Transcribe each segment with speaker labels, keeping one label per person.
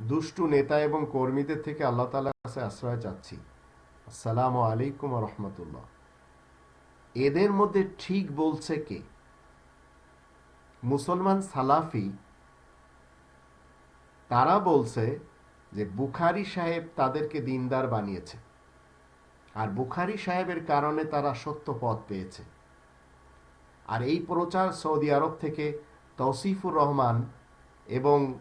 Speaker 1: দুষ্টু নেতা এবং কর্মীদের থেকে আল্লাহ তালার কাছে আশ্রয় চাচ্ছি। আসসালামু আলাইকুম রহমতুল্লাহ। এদের মধ্যে ঠিক বলছে কে? মুসলমান সালাফি, তারা বলছে যে বুখারি সাহেব তাদেরকে দিনদার বানিয়েছে। আর বুখারি সাহেবের কারণে তারা সত্য পথ পেয়েছে। আর এই প্রচার সৌদি আরব থেকে তৌসিফুর রহমান এবং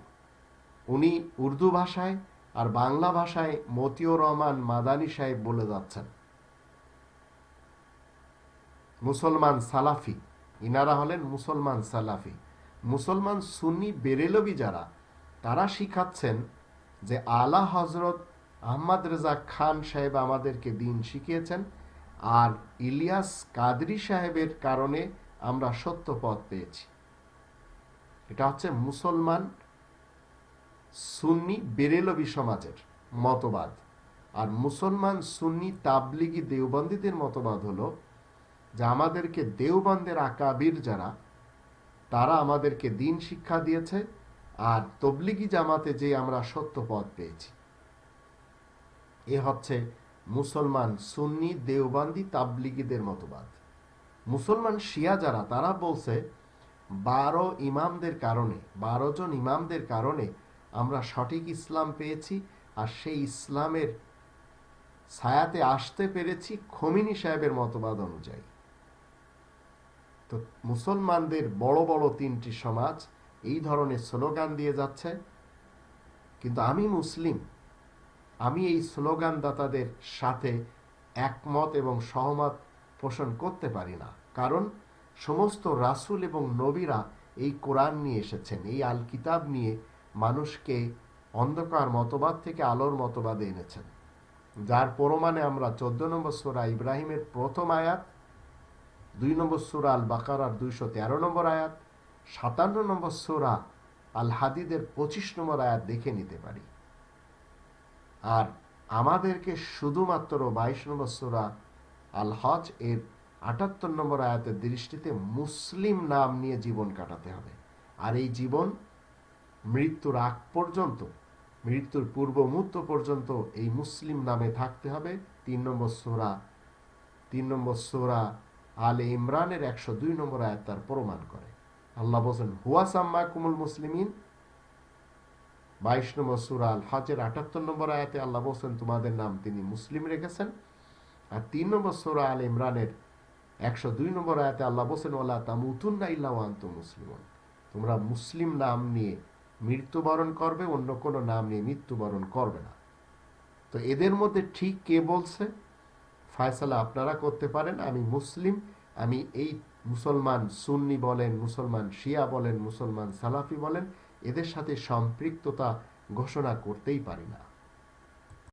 Speaker 1: উনি উর্দু ভাষায় আর বাংলা ভাষায় মতিউর রহমান মাদানী সাহেব বলে যাচ্ছেন। মুসলমান সালাফি, ইনারা হলেন মুসলমান সালাফি। মুসলমান সুন্নি বেরেলবি যারা, তারা শিখাচ্ছেন যে আলা হজরত আহমদ রেজা খান সাহেব আমাদেরকে দিন শিখিয়েছেন আর ইলিয়াস কাদরি সাহেবের কারণে আমরা সত্য পথ পেয়েছি। এটা হচ্ছে মুসলমান সুন্নি বেরেলবি সমাজের মতবাদ। আর মুসলমান সুন্নি তাবলিগি দেওবন্দীদের মতবাদ হলো যে আমাদেরকে দেওবন্দের আকাবির যারা, তারা আমাদেরকে দিন শিক্ষা দিয়েছে আর তবলিগি জামাতে যে আমরা সত্য পথ পেয়েছি। এ হচ্ছে মুসলমান সুন্নি দেওবান্দি তাবলিগীদের মতবাদ। মুসলমান শিয়া যারা, তারা বলছে, বারো ইমামদের কারণে, বারো জন ইমামদের কারণে আমরা সঠিক ইসলাম পেয়েছি আর সেই ইসলামের ছায়াতে আসতে পেরেছি খমিনী সাহেবের মতবাদ অনুযায়ী। তো মুসলমানদের বড় বড় তিনটি সমাজ এই ধরনের স্লোগান দিয়ে যাচ্ছে। কিন্তু আমি মুসলিম, আমি এই স্লোগানদাতাদের সাথে একমত এবং সহমত পোষণ করতে পারি না। কারণ সমস্ত রাসুল এবং নবীরা এই কোরআন নিয়ে এসেছেন, এই আল কিতাব নিয়ে মানুষকে অন্ধকার মতবাদ থেকে আলোর মতবাদে এনেছেন। যার প্রমাণে আমরা চোদ্দ নম্বর সোরা ইব্রাহিমের প্রথম আয়াত, দুই নম্বর সোরা আল বাকারার দুইশো তেরো নম্বর আয়াত, সাতান্ন নম্বর সোরা আল হাদিদের পঁচিশ নম্বর আয়াত দেখে নিতে পারি। আর আমাদেরকে শুধুমাত্র বাইশ নম্বর সোরা আল হজ এর আটাত্তর নম্বর আয়াতের দৃষ্টিতে মুসলিম নাম নিয়ে জীবন কাটাতে হবে। আর এই জীবন মৃত্যুর আগ পর্যন্ত, মৃত্যুর পূর্ব মুহূর্ত পর্যন্ত এই মুসলিম নামে থাকতে হবে। তিন নম্বর সোরা, তিন নম্বর সোরা আলে ইমরানের একশো দুই নম্বর আয়াত তার প্রমাণ করে। আল্লাহ বলছেন, হুয়া সাম্মা কুমুল মুসলিমিন। বাইশ নম্বর সুরা আল হজের আটাত্তর নম্বর আয়াতে আল্লাহ বলছেন, তোমাদের নাম তিনি মুসলিম রেখেছেন। আর তিন নম্বর সুরা আল ইমরানের একশো দুই নম্বর আয়াতে আল্লাহ বলছেন আল্লাহ তামুতুন্না ইল্লা আন্ত মুসলিমন। তোমরা মুসলিম নাম নিয়ে মৃত্যুবরণ করবে, অন্য কোনো নাম নিয়ে মৃত্যুবরণ করবে না। তো এদের মধ্যে ঠিক কে বলছে? ফায়সালা আপনারা করতে পারেন, আমি মুসলিম, আমি এই মুসলমান সুন্নি বলেন, মুসলমান শিয়া বলেন, মুসলমান সালাফি বলেন, এদের সাথে সম্পৃক্ততা ঘোষণা করতেই পারি না।